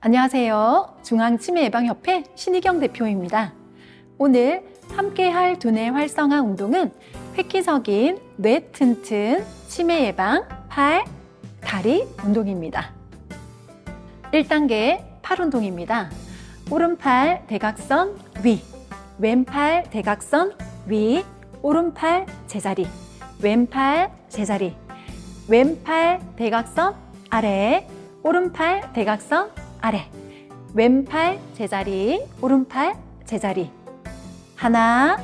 안녕하세요. 중앙치매예방협회 신희경 대표입니다. 오늘 함께 할 두뇌 활성화 운동은 획기적인 뇌 튼튼 치매 예방 팔, 다리 운동입니다. 1단계 팔 운동입니다. 오른팔 대각선 위, 왼팔 대각선 위, 오른팔 제자리, 왼팔 제자리, 왼팔 대각선 아래, 오른팔 대각선 아래, 왼팔 제자리, 오른팔 제자리. 하나,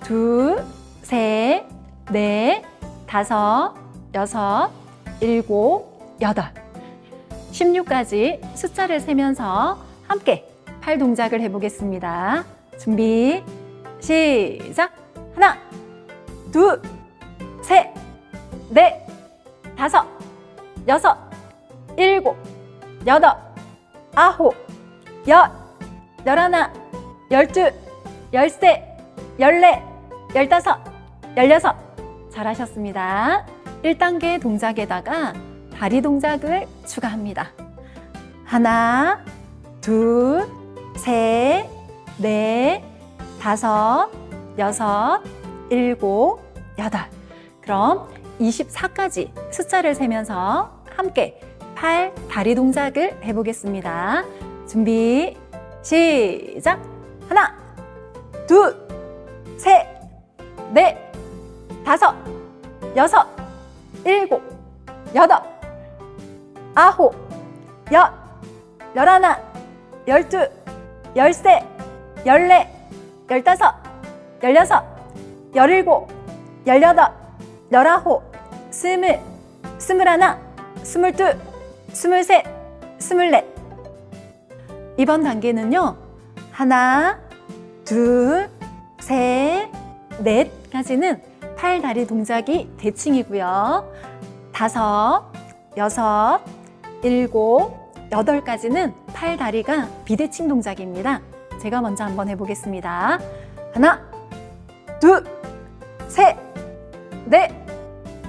둘, 셋, 넷, 다섯, 여섯, 일곱, 여덟. 16까지 숫자를 세면서 함께 팔 동작을 해보겠습니다. 준비, 시작! 하나, 둘, 셋, 넷, 다섯, 여섯, 일곱, 여덟, 아홉, 열, 열하나, 열둘, 열세, 열네, 열다섯, 열여섯. 잘하셨습니다. 1단계 동작에다가 다리 동작을 추가합니다. 하나, 둘, 셋, 넷, 다섯, 여섯, 일곱, 여덟. 그럼 24까지 숫자를 세면서 함께 팔, 다리 동작을 해보겠습니다. 준비, 시작! 하나, 둘, 셋, 넷, 다섯, 여섯, 일곱, 여덟, 아홉, 열, 열하나, 열둘, 열세, 열네, 열다섯, 열여섯, 열일곱, 열여덟, 열아홉, 스물, 스물하나, 스물둘, 스물셋, 스물넷. 이번 단계는요. 하나, 둘, 셋, 넷까지는 팔, 다리 동작이 대칭이고요. 다섯, 여섯, 일곱, 여덟까지는 팔, 다리가 비대칭 동작입니다. 제가 먼저 한번 해보겠습니다. 하나, 둘, 셋, 넷,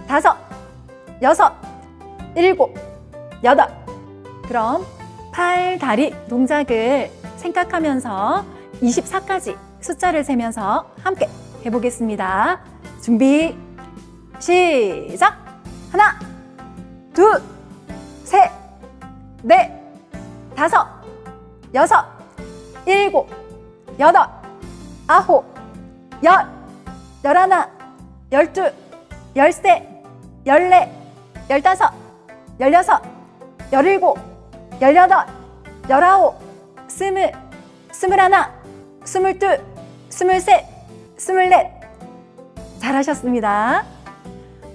다섯, 여섯, 일곱, 여덟. 그럼 팔, 다리 동작을 생각하면서 24까지 숫자를 세면서 함께 해보겠습니다. 준비, 시작! 하나, 둘, 셋, 넷, 다섯, 여섯, 일곱, 여덟, 아홉, 열, 열하나, 열둘, 열세, 열네, 열다섯, 열여섯, 열일곱, 열여덟, 열아홉, 스물, 스물하나, 스물둘, 스물셋, 스물넷. 잘하셨습니다.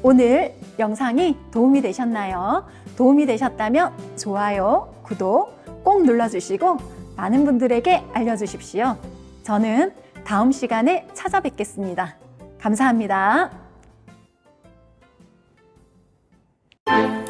오늘 영상이 도움이 되셨나요? 도움이 되셨다면 좋아요, 구독 꼭 눌러주시고 많은 분들에게 알려주십시오. 저는 다음 시간에 찾아뵙겠습니다. 감사합니다. Bye.